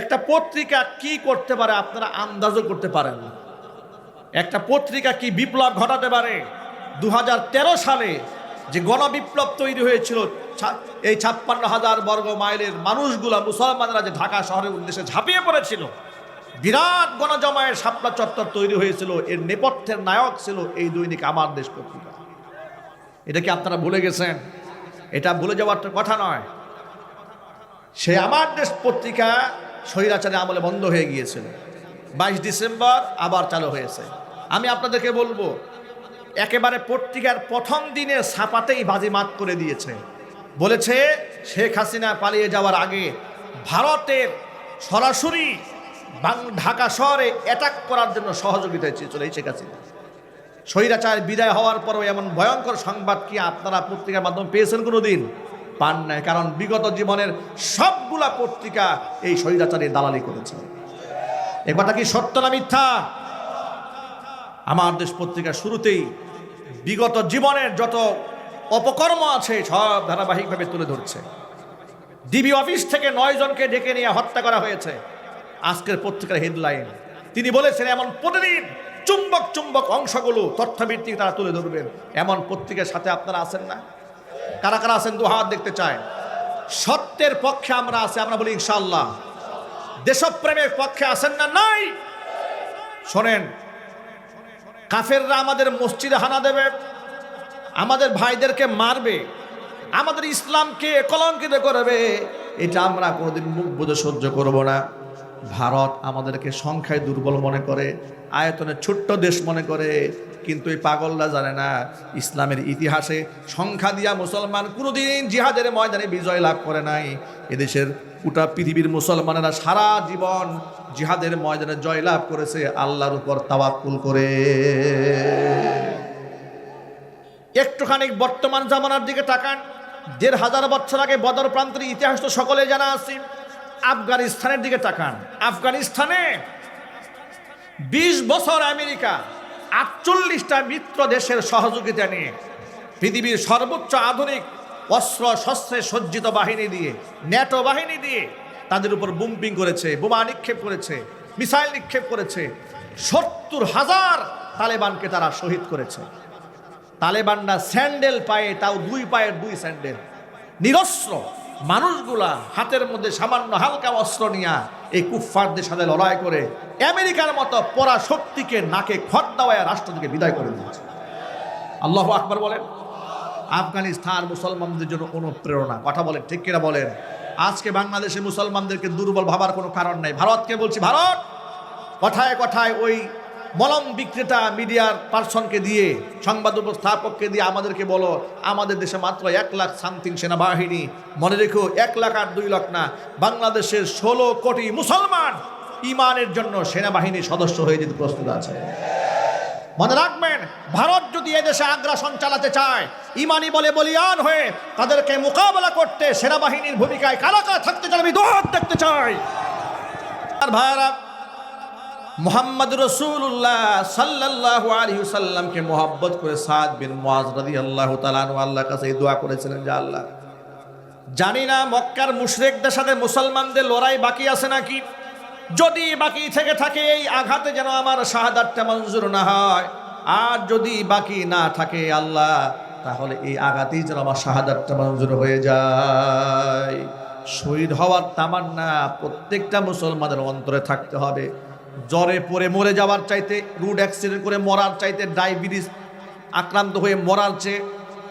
একটা পত্রিকা কি করতে পারে আপনারা আন্দাজও করতে পারেন না। একটা পত্রিকা কি বিপ্লব ঘটাতে পারে? দু হাজার তেরো সালে যে গণবিপ্লব তৈরি হয়েছিল এই ছাপ্পান্ন হাজার বর্গ মাইলের মানুষগুলা, মুসলমানরা যে ঢাকা শহরের উদ্দেশ্যে ঝাঁপিয়ে পড়েছিল, বিরাট গণজমায়ের শাপলা চত্বর তৈরি হয়েছিল, এর নেপথ্যের নায়ক ছিল এই দৈনিক আমার দেশ পত্রিকা। এটা কি আপনারা ভুলে গেছেন? এটা ভুলে যাওয়ার কথা নয়। সে আমার দেশ পত্রিকা স্বৈরাচারে আমলে বন্ধ হয়ে গিয়েছিল বাইশ ডিসেম্বর আবার চালু হয়েছে। আমি আপনাদেরকে বলব, একেবারে পত্রিকার প্রথম দিনে ছাপাতেই বাজিমাত করে দিয়েছে। বলেছে, শেখ হাসিনা পালিয়ে যাওয়ার আগে ভারতের সরাসরি ঢাকা শহরে অ্যাটাক করার জন্য সহযোগিতা চেয়েছিল এই শেখ হাসিনা। স্বৈরাচার বিদায় হওয়ার পরও এমন ভয়ঙ্কর সংবাদ কি আপনারা পত্রিকার মাধ্যমে পেয়েছেন কোনো দিন পান নাই, কারণ বিগত জীবনের সবগুলা পত্রিকা এই স্বৈরাচারে দালালি করেছে। এ কি সত্য না মিথ্যা? আমার দেশ পত্রিকা শুরুতেই বিগত জীবনের যত অপকর্ম আছে, সব ধারাবাহিকভাবে তুলে ধরছে। ডিবি অফিস থেকে নয় জনকে ডেকে নিয়ে হত্যা করা হয়েছে। আজকের পত্রিকার হেডলাইন, তিনি বলেছেন, এমন প্রতিদিন চুম্বক চুম্বক অংশগুলো তথ্যভিত্তিক তারা তুলে ধরবেন। এমন পত্রিকার সাথে আপনারা আছেন না? কারা কারা আছেন দু হাত দেখতে চায়? সত্যের পক্ষে আমরা আছি, আমরা বলি ইনশাল্লাহ দেশপ্রেমের পক্ষে আছেন না? নাই। শোনেন, কাফেররা আমাদের মসজিদে হানা দেবে, আমাদের ভাইদেরকে মারবে, আমাদের ইসলামকে কলঙ্কিত করবে, এটা আমরা কোনোদিন মুখ বুঝে সহ্য করব না। ভারত আমাদেরকে সংখ্যায় দুর্বল মনে করে, আয়তনে ছোট্ট দেশ মনে করে কিন্তু এই পাগলরা জানে না ইসলামের ইতিহাসে সংখ্যা দিয়া মুসলমান কোনোদিন জিহাদের ময়দানে বিজয় লাভ করে নাই। এদেশের গোটা পৃথিবীর মুসলমানেরা সারা জীবন জিহাদের ময়দানে জয় লাভ করেছে, আল্লাহর উপর তাওয়াক্কুল করে। একটুখানি বর্তমান জামানার দিকে তাকান। দেড় হাজার বছর আগে বদর প্রান্তের ইতিহাস তো সকলে জানা আছে। আফগানিস্তানের দিকে তাকান। আফগানিস্তানে বিশ বছর আমেরিকা আটচল্লিশটা মিত্র দেশের সহযোগিতা নিয়ে পৃথিবীর সর্বোচ্চ আধুনিক অস্ত্র, শস্ত্রে সজ্জিত বাহিনী দিয়ে, ন্যাটো বাহিনী দিয়ে তাদের উপর বুম্পিং করেছে, বোমা নিক্ষেপ করেছে, মিসাইল নিক্ষেপ করেছে। সত্তর হাজার তালেবানকে তারা শহীদ করেছে। তালেবানরা স্যান্ডেল পায়ে, তাও দুই পায়ের দুই স্যান্ডেল। নিরস্ত্র মানুষগুলা হাতের মধ্যে সামান্য হালকা অস্ত্র নিয়ে এই কুফফারদের সাথে লড়াই করে আমেরিকার মতো পরা শক্তিকে নাকে খত দেওয়ায় রাষ্ট্র থেকে বিদায় করে দিয়েছে। আল্লাহ আকবর বলেন, আফগানিস্তান মুসলমানদের জন্য অনুপ্রেরণা কথা বলেন, ঠিক কিনা বলেন? আজকে বাংলাদেশে মুসলমানদেরকে দুর্বল ভাবার কোনো কারণ নাই। ভারতকে বলছি, ভারত! কথায় কথায় ওই মলম বিক্রেতা মিডিয়ার পার্সনকে দিয়ে, সংবাদ উপস্থাপককে দিয়ে আমাদেরকে বলো, আমাদের দেশে মাত্র এক লাখ সামথিং সেনাবাহিনী, মনে রেখো, এক লাখ আর দুই লাখ না, বাংলাদেশের ষোলো কোটি মুসলমান ইমানের জন্য সেনাবাহিনীর সদস্য হয়ে যেতে প্রস্তুত আছে। মনে রাখবেন, ভারত যদি এদেশে আগ্রাসন চালাতে চায়, ইমানি বলে বলিয়ান হয়ে তাদেরকে মোকাবেলা করতে সেনাবাহিনীর ভূমিকায় কারা কারা থাকতে চান আমি দোহাত দেখতে চাই। আর ভাইয়ারা মোহাম্মদ রসুল্লাহ সাল্লাহ আলী সাল্লামকে মোহাব্বত করে সাদ বিন মোয়াজ রাদি আল্লাহ তালানু আল্লাহ কাছে এই দোয়া করেছিলেন, যে আল্লাহ, জানি না মক্কার মুশরেকদের সাথে মুসলমানদের লড়াই বাকি আছে নাকি? যদি বাকি থেকে থাকে, এই আঘাতে যেন আমার শাহাদাতটা মঞ্জুর না হয়। আর যদি বাকি না থাকে, আল্লাহ, তাহলে এই আঘাতেই যেন আমার শাহাদাতটা মঞ্জুর হয়ে যায়। শহীদ হওয়ার তামান্না প্রত্যেকটা মুসলমানের অন্তরে থাকতে হবে। জ্বরে পড়ে মরে যাওয়ার চাইতে রুড অ্যাক্সিডেন্ট করে মরার চাইতে ডায়াবেটিস আক্রান্ত হয়ে মরার চেয়ে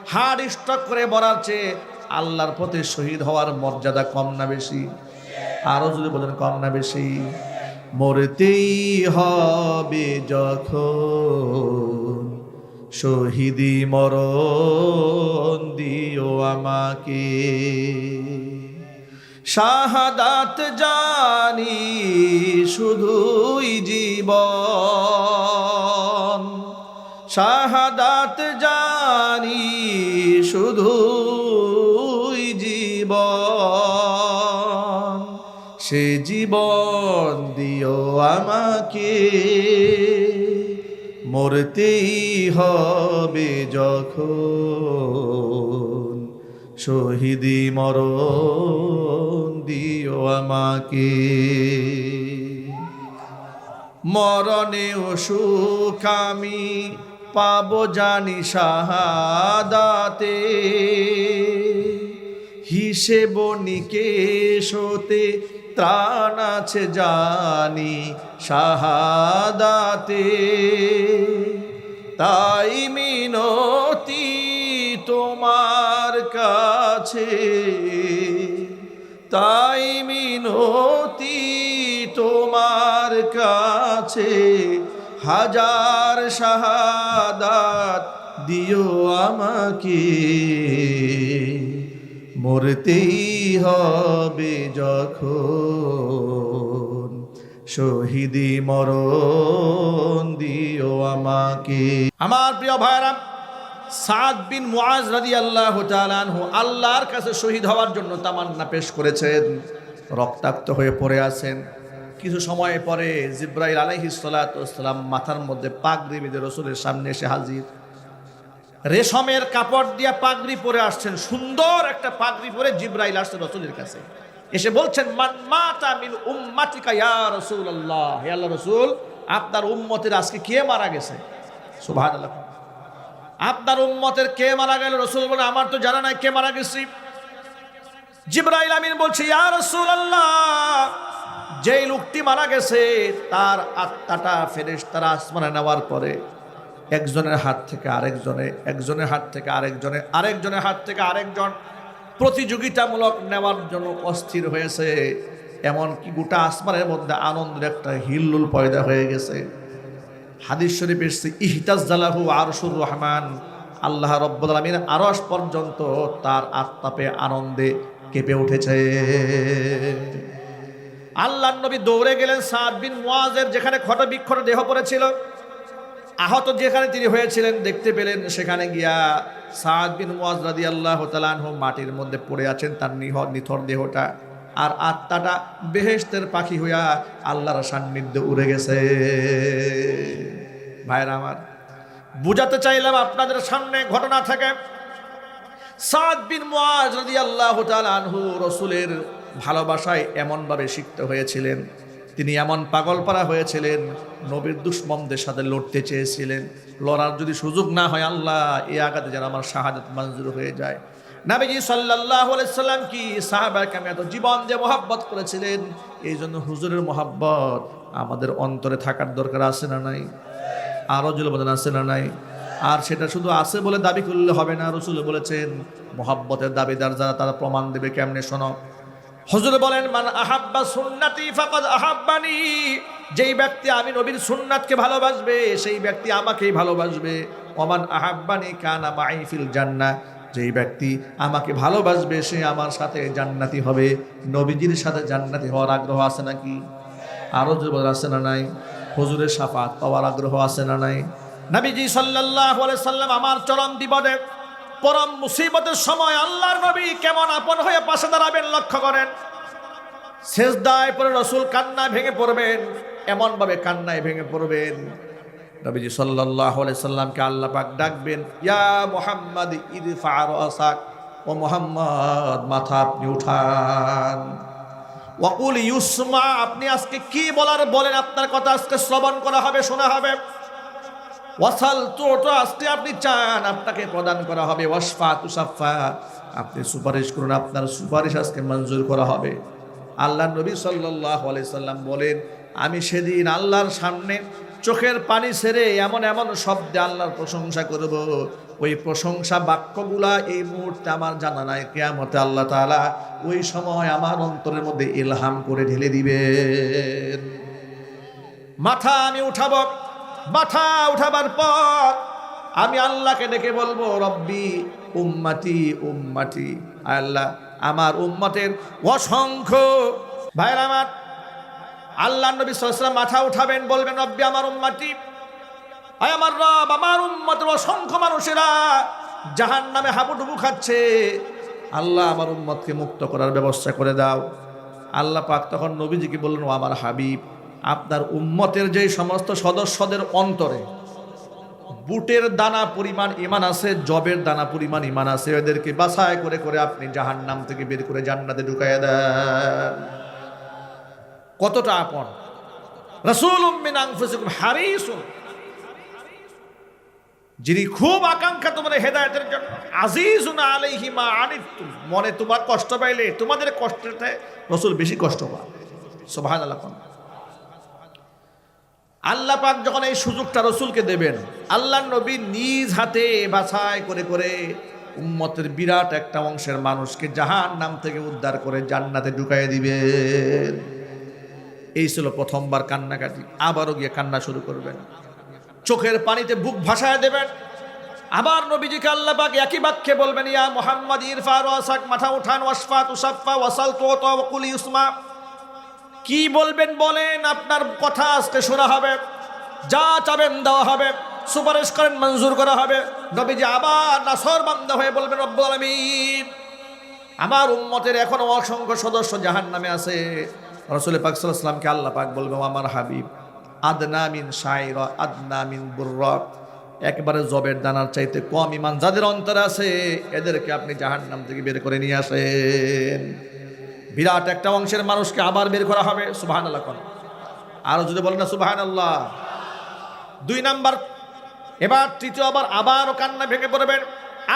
হার্ট স্ট্রোক করে মরার চেয়ে আল্লাহর পথে শহীদ হওয়ার মর্যাদা কম না বেশি? আরও যদি বলেন, কম না বেশি? মরতেই হবে যখন শহীদি মরণ দিও আমাকে। শাহাদাত জানি শুধুই জীবন। শাহাদাত জানি শুধুই জীবন। সে জীবন দিও আমাকে, মরতেই হবে যখন শহীদি মরণ। দিও আমাকে। মরণে সুখ আমি পাব জানি সাহাদাতে। হিসেব নিকেশতে ত্রাণ আছে জানি শাহাদাতে তাই মিনতি তোমার কাছে। তাই মিনতি তোমার কাছে হাজার শাহাদাত দিও আমাকে। মরতেই হবে যখন শহীদি মরণ দিও আমাকে। আমার প্রিয় ভাইরা সাদ বিন মুআজ রাদিয়াল্লাহু তাআলা আনহু আল্লাহর কাছে শহীদ হওয়ার জন্য তামান্না পেশ করেছেন, রক্তাক্ত হয়ে পড়ে আছেন। কিছু সময় পরে জিব্রাইল আলাইহিস ওয়াসসালাম মাথার মধ্যে পাগড়ি বেঁধে রসুলের সামনে এসে হাজির। রেশমের কাপড় দিয়ে পাগড়ি পরে আসছেন, সুন্দর একটা পাগড়ি পরে জিব্রাইল আসছে রসুলের কাছে। এসে বলছেন, মান মাতা মিন উম্মাতিকা ইয়া রাসূলুল্লাহ। হে আল্লাহ রাসূল, আপনার উম্মতের আজকে কে মারা গেছে? সুবহানাল্লাহ। আপনার উম্মতের কে মারা গেল? রসুল বলে, আমার তো জানা নাই কে মারা গেছি। জিব্রাইল আমিন বলছি, ইয়া যেই লোকটি মারা গেছে, তার আত্মাটা ফেরেশতারা আসমানে নেওয়ার পরে একজনের হাত থেকে আরেকজনে, একজনের হাত থেকে আরেকজনে, আরেকজনের হাত থেকে আরেকজন প্রতিযোগিতামূলক নেওয়ার জন্য অস্থির হয়েছে। এমনকি গোটা আসমানের মধ্যে আনন্দের একটা হিল্লুল পয়দা হয়ে গেছে। হাদিস শরীফ এসছে ইহতাজ জালাহু আরশুর রহমান, আল্লাহ রব্বুল আরস পর্যন্ত তার আত্মাপে আনন্দে কেঁপে উঠেছে। আল্লাহ নবী দৌড়ে গেলেন সাদ বিন মুয়াজের যেখানে ক্ষত বিক্ষত দেহ পড়েছিল, আহত যেখানে তিনি হয়েছিলেন, দেখতে পেলেন সেখানে গিয়া সাদ বিন মুয়াজ রাদি আল্লাহ তালানহ মাটির মধ্যে পড়ে আছেন, তার নিহ নিথর দেহটা। আর আত্মাটা বেহেস্তের পাখি হইয়া আল্লাহর সান্নিধ্যে উড়ে গেছে। ভাইরা আমার, বুঝাতে চাইলাম আপনাদের সামনে ঘটনা থেকে। সাদ বিন মুয়াজ রাদি আল্লাহ আনহু রসুলের ভালোবাসায় এমনভাবে সিক্ত হয়েছিলেন। তিনি এমন পাগলপাড়া হয়েছিলেন, নবীর দুশ্মনদের সাথে লড়তে চেয়েছিলেন। লড়ার যদি সুযোগ না হয় আল্লাহ, এ আঘাতে যেন আমার শাহাদাত মঞ্জুর হয়ে যায়। নাবিজি সাল্লাহ সাল্লাম কি সাহাবাকে আমি এত জীবন যে মোহাব্বত করেছিলেন? এই জন্য হুজুরের মোহাব্বত আমাদের অন্তরে থাকার দরকার আছে না নাই? আরও জুলবদান আছে না নাই? আর সেটা শুধু আছে বলে দাবি করলে হবে না, রসুল বলেছেন, মোহাব্বতের দাবিদার যারা তারা প্রমাণ দেবে কেমনে শোনো? হজুর বলেন, মান আহাব্বা সুন্নাতি ফাকাদ আহাব্বানি। যেই ব্যক্তি আমি নবীর সুন্নাতকে ভালোবাসবে, সেই ব্যক্তি আমাকেই ভালোবাসবে। ওমান আহাব্বানি কানা মাই ফিল জান্নাহ। যেই ব্যক্তি আমাকে ভালোবাসবে, সে আমার সাথে জান্নাতি হবে। নবীজির সাথে জান্নাতি হওয়ার আগ্রহ আছে নাকি? আরও যুবক আছে না নাই? হজুরের সাফাত পাওয়ার আগ্রহ আছে না নাই? নবীজি আলাইহি সাল্লাম আমার চরম বিপদে, পরম মুসিবতের সময় আল্লাহর নবী কেমন আপন হয়ে পাশে দাঁড়াবেন লক্ষ্য করেন। শেষদায় পরে রসুল কান্নায় ভেঙে পড়বেন, এমনভাবে কান্নায় ভেঙে পড়বেন। নবীজি আলাইহি সাল্লামকে আল্লাহ পাক ডাকবেন, ইয়া মুহাম্মদ ইরফা রাসাক ও মোহাম্মদ, মাথা আপনি উঠান। ওয়াকুল ইউসমা, আপনি আজকে কি বলার বলেন? আপনার কথা আজকে শ্রবণ করা হবে, শোনা হবে। ওয়াসাল তো আজকে আপনি চান, আপনাকে প্রদান করা হবে। ওয়াসফা তুসাফা আপনি সুপারিশ করুন, আপনার সুপারিশ আজকে মঞ্জুর করা হবে। আল্লাহ নবী সাল্লাহ সাল্লাম বলেন, আমি সেদিন আল্লাহর সামনে চোখের পানি ছেড়ে এমন এমন শব্দে আল্লাহর প্রশংসা করব। ওই প্রশংসা বাক্যগুলা এই মুহূর্তে আমার জানা নাই। কেয়ামতে আল্লাহ তাআলা ওই সময় আমার অন্তরের মধ্যে ইলহাম করে ঢেলে দিবে মাথা আমি উঠাব। মাথা উঠাবার পর আমি আল্লাহকে ডেকে বলব, রব্বি উম্মাতি উম্মাতি। আল্লাহ, আমার উম্মতের অসংখ্য ভাইয়ের আমার আল্লাহ নবী সাল্লাম মাথা উঠাবেন, বলবেন, রব্বি, আমার উম্মাতি। আয় আমার রব, আমার উম্মতের অসংখ্য মানুষেরা জাহান নামে হাবুডুবু খাচ্ছে। আল্লাহ আমার উম্মতকে মুক্ত করার ব্যবস্থা করে দাও। আল্লাহ পাক তখন নবীজিকে বললেন, ও আমার হাবিব, আপনার উম্মতের যে সমস্ত সদস্যদের অন্তরে বুটের দানা পরিমাণ ইমান আছে, জবের দানা পরিমাণ ইমান আছে এদেরকে বাছাই করে করে আপনি জাহান্নাম থেকে বের করে জান্নাতে ঢুকাইয়া দেন। কতটা আপন? রসুল যিনি খুব আকাঙ্ক্ষা তোমাদের হেদায়তের জন্য আজিজুন আলাইহি মা আনিতুম মনে তোমার কষ্ট পাইলে তোমাদের কষ্টতে রসুল বেশি কষ্ট পায় সুবহানাল্লাহ আল্লাহ পাক যখন এই সুযোগটা রসুলকে দেবেন আল্লাহ নবী নিজ হাতে বাছাই করে করে উম্মতের বিরাট একটা অংশের মানুষকে জাহান নাম থেকে উদ্ধার করে জান্নাতে ঢুকাই দিবেন। এই ছিল প্রথমবার কান্নাকাটি। আবারও গিয়ে কান্না শুরু করবেন। চোখের পানিতে বুক ভাসায় দেবেন। আবার নবীজিকে আল্লাহ একই বাক্যে বলবেন, ইয়া মোহাম্মদ ইরফা ওয়াসাক মাথা উঠান ওয়াসফা তুসাফা ওয়াসাল তো কুল, ইউসমা। কি বলবেন বলেন, আপনার কথা আজকে শোনা হবে। যা চাবেন দেওয়া হবে। সুপারিশ করেন, মঞ্জুর করা হবে। নবীজি আবার নাসর বান্ধ হয়ে বলবেন, রব্বুল আলামিন, আমার উম্মতের এখনও অসংখ্য সদস্য জাহান নামে আছে। রসুল পাক সাল্লামকে আল্লাহ পাক বলবে আমার হাবিব, আদনা মিন শাইর, আদনা মিন বুর্র একবারে জবের দানার চাইতে কম ইমান যাদের অন্তরে আছে, এদেরকে আপনি জাহান নাম থেকে বের করে নিয়ে আসেন। বিরাট একটা অংশের মানুষকে আবার বের করা হবে সুবাহান আল্লাহ কর আরও যদি বলেন না সুবাহান আল্লাহ দুই নাম্বার, এবার তৃতীয় আবার আবারও কান্না ভেঙে পড়বেন,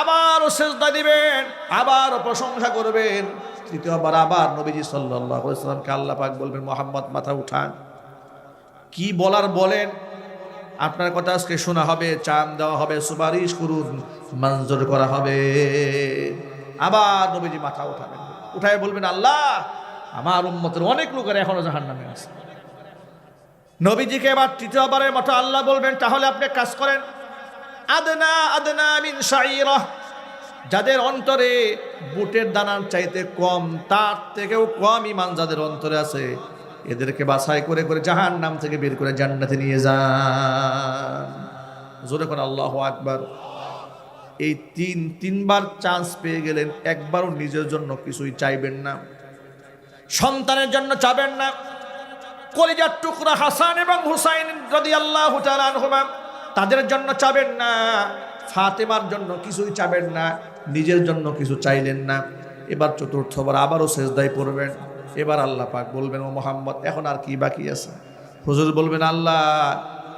আবারও সেজদা দিবেন, আবারও প্রশংসা করবেন। তৃতীয়বার আবার নবীজি সাল্লাহ সাল্লামকে আল্লাহ পাক বলবেন, মোহাম্মদ, মাথা উঠান। কি বলার বলেন? আপনার কথা আজকে শোনা হবে, চান দেওয়া হবে, সুপারিশ করুন, মঞ্জুর করা হবে। আবার নবীজি মাথা উঠাবেন। উঠায় বলবেন, আল্লাহ, আমার উম্মতের অনেক লোকের এখনও জাহান নামে আছে। নবীজিকে এবার তৃতীয়বারের মতো আল্লাহ বলবেন, তাহলে আপনি কাজ করেন। আদনা আদনা মিন শাইরা। যাদের অন্তরে বুটের দানার চাইতে কম, তার থেকেও কম ইমান যাদের অন্তরে আছে, এদেরকে বাছাই করে করে জাহান নাম থেকে বের করে জান্নাতে নিয়ে যান। জোরে করে আল্লাহ আকবার। এই তিন, তিনবার চান্স পেয়ে গেলেন, একবারও নিজের জন্য কিছুই চাইবেন না। সন্তানের জন্য চাবেন না। কলিজার টুকরা হাসান এবং হুসাইন যদি আল্লাহ তাদের জন্য চাবেন না। ফাতেমার জন্য কিছুই চাবেন না। নিজের জন্য কিছু চাইলেন না। এবার চতুর্থবার আবারও শেষদায় পড়বেন। এবার আল্লাহ পাক বলবেন, ও মোহাম্মদ, এখন আর কি বাকি আছে? হুজুর বলবেন, আল্লাহ,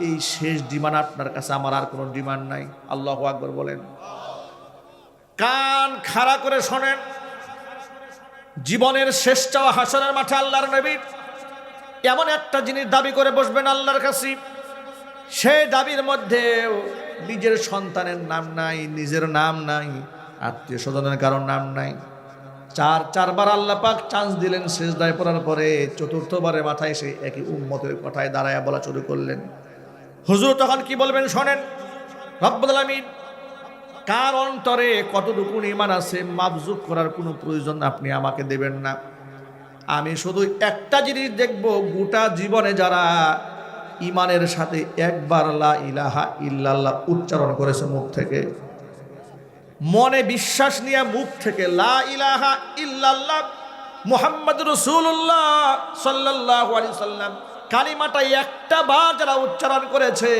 এই শেষ ডিমান্ড আপনার কাছে, আমার আর কোনো ডিমান্ড নাই। আল্লাহ আকবর বলেন। কান খাড়া করে শোনেন। জীবনের শেষ চাওয়া হাসনের মাঠে আল্লাহর নবী এমন একটা জিনিস দাবি করে বসবেন আল্লাহর কাছে। সেই দাবির মধ্যে নিজের সন্তানের নাম নাই, নিজের নাম নাই। আত্মীয় স্বজনের কারোর নাম নাই। চার, চারবার আল্লাহ পাক চান্স দিলেন শেষ দায় পড়ার পরে চতুর্থবারের মাথায় সে একই উম্মতের কথায় দাঁড়ায় বলা শুরু করলেন। হুজুর, তখন কি বলবেন শোনেন? রব্বুল কার অন্তরে কতটুকু ইমান আছে মাপজুক করার কোনো প্রয়োজন আপনি আমাকে দেবেন না। আমি শুধু একটা জিনিস দেখব, গোটা জীবনে যারা ইমানের সাথে একবার লা ইলাহা ইল্লাল্লাহ উচ্চারণ করেছে মুখ থেকে। মনে বিশ্বাস নিয়ে মুখ থেকে লা ইলাহা ইল্লাল্লাহ মুহাম্মদ রসুল্লাহ সাল্লাহ আলি সাল্লাম, কালিমাটা একটা বার যারা উচ্চারণ করেছে,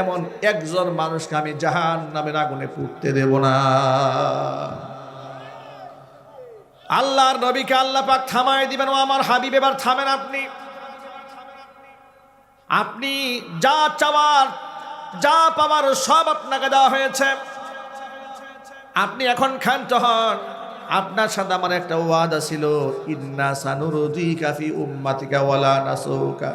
এমন একজন মানুষকে আমি জাহান নামের আগুনে পুড়তে দেব না। আল্লাহর নবীকে আল্লাহ পাক থামায় দিবেন, ও আমার হাবিব, এবার থামেন আপনি। আপনি যা চাওয়ার, যা পাওয়ার সব আপনাকে দেওয়া হয়েছে। আপনি এখন ক্ষান্ত হন। আপনার সাথে আমার একটা ওয়াদা ছিল, ইন্না সানুরুদি কাফি উম্মাতিকা ওয়ালা নাসুকা।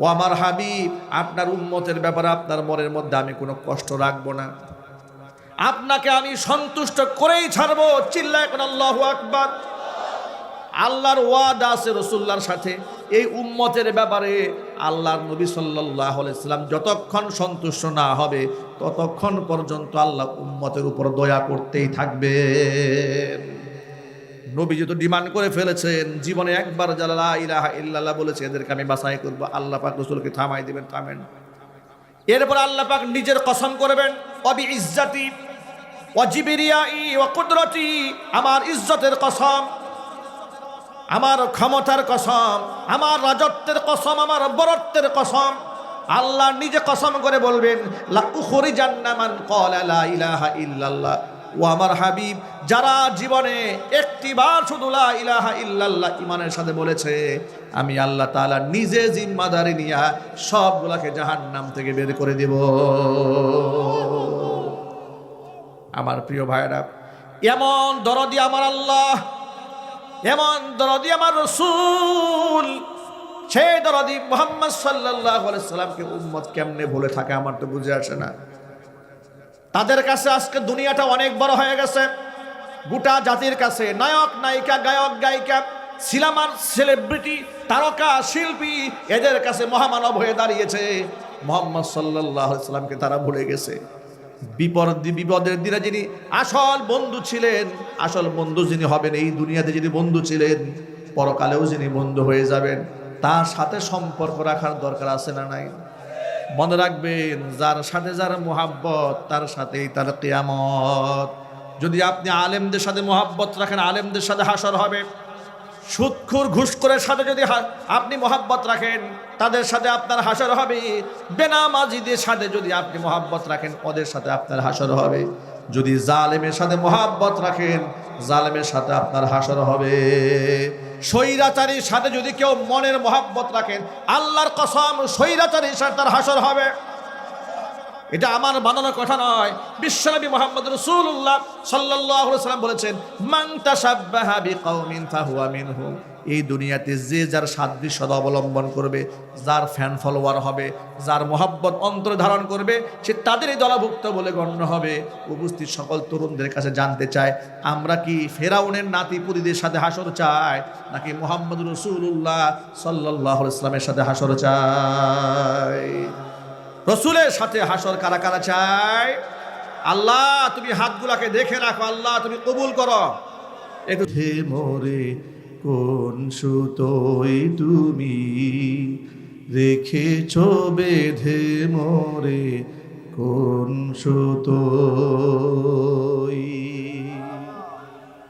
ও আমার হাবিব, আপনার উম্মতের ব্যাপারে আপনার মনের মধ্যে আমি কোনো কষ্ট রাখব না। আপনাকে আমি সন্তুষ্ট করেই ছাড়বো। চিল্লা কোন আল্লাহ আকবার। আল্লাহর ওয়াদা আছে রসুল্লার সাথে। এই উম্মতের ব্যাপারে আল্লাহর নবী সাল্লাহ ইসলাম যতক্ষণ সন্তুষ্ট না হবে, ততক্ষণ পর্যন্ত আল্লাহ উম্মতের উপর দয়া করতেই থাকবে। নবী যেহেতু ডিমান্ড করে ফেলেছেন, জীবনে একবার জালা ইলাহা ইল্লাল্লাহ বলেছে, এদেরকে আমি বাছাই করব। আল্লাহ পাক রসুলকে থামাই দিবেন, থামেন। এরপর আল্লাহ পাক নিজের কসম করবেন, অবি ইজ্জাতি অজিবিরিয়াই ও কুদরতি, আমার ইজ্জতের কসম। আমার ক্ষমতার কসম, আমার রাজত্বের কসম, আমার বরত্বের কসম, আল্লাহ নিজে কসম করে বলবেন, লা উখরি জান্নামান ক্বালা লা ইলাহা ইল্লাল্লাহ। ও আমার হাবিব, যারা জীবনে একটিবার শুধু ইলাহা ইল্লাল্লাহ ইমানের সাথে বলেছে, আমি আল্লাহ তাআলা নিজে জিম্মাদারি নিয়া সবগুলাকে জাহান্নাম থেকে বের করে দেব। আমার প্রিয় ভাইরা এমন দরদি আমার আল্লাহ এমন দরদি আমার রসুল। সেই দরদি মোহাম্মদ সাল্লাহ সাল্লামকে উম্মত কেমনে বলে থাকে আমার তো বুঝে আসে না। তাদের কাছে আজকে দুনিয়াটা অনেক বড় হয়ে গেছে। গোটা জাতির কাছে নায়ক, নায়িকা, গায়ক, গায়িকা, সিনেমার সেলিব্রিটি তারকা, শিল্পী এদের কাছে মহামানব হয়ে দাঁড়িয়েছে। মোহাম্মদ সাল্লাহ সাল্লামকে তারা ভুলে গেছে। বিপদ বিপদের দিনে যিনি আসল বন্ধু ছিলেন, আসল বন্ধু যিনি হবেন, এই দুনিয়াতে যিনি বন্ধু ছিলেন, পরকালেও যিনি বন্ধু হয়ে যাবেন, তার সাথে সম্পর্ক রাখার দরকার আছে না নাই? মনে রাখবেন, যার সাথে যার মোহাব্বত, তার সাথেই তার কেয়ামত। যদি আপনি আলেমদের সাথে মোহাব্বত রাখেন, আলেমদের সাথে হাসর হবে সুৎখুর ঘুষখোরের সাথে যদি আপনি মোহাব্বত রাখেন, তাদের সাথে আপনার হাসর হবে। বেনামাজিদের সাথে যদি আপনি মোহাব্বত রাখেন, ওদের সাথে আপনার হাসর হবে। যদি জালেমের সাথে মোহাব্বত রাখেন, জালেমের সাথে আপনার হাসর হবে। স্বৈরাচারীর সাথে যদি কেউ মনের মোহাব্বত রাখেন, আল্লাহর কসম, স্বৈরাচারীর সাথে তার হাসর হবে। এটা আমার বানানো কথা নয়। বিশ্বনবী মোহাম্মদ রসুল্লাহ সাল্লাহ সাল্লাম বলেছেন, মান তাসাব্বাহা বিকাউমিন মিনহুম এই দুনিয়াতে যে যার সাদৃশ্যতা অবলম্বন করবে, যার ফ্যান ফলোয়ার হবে, যার মোহাব্বত অন্তর ধারণ করবে, সে তাদেরই দলভুক্ত বলে গণ্য হবে। উপস্থিত সকল তরুণদের কাছে জানতে চায়, আমরা কি ফেরাউনের নাতিপুরীদের সাথে হাসর চাই, নাকি মোহাম্মদ রসুল্লাহ সাল্লাহ ইসলামের সাথে হাসর চাই? রসুলের সাথে হাসর কারা কারা চায়? আল্লাহ, তুমি হাতগুলাকে দেখে রাখো, আল্লাহ, তুমি কবুল করো। একটু মোরে, কোন সুতোই তুমি রেখেছ বেঁধে মরে, কোন সুতো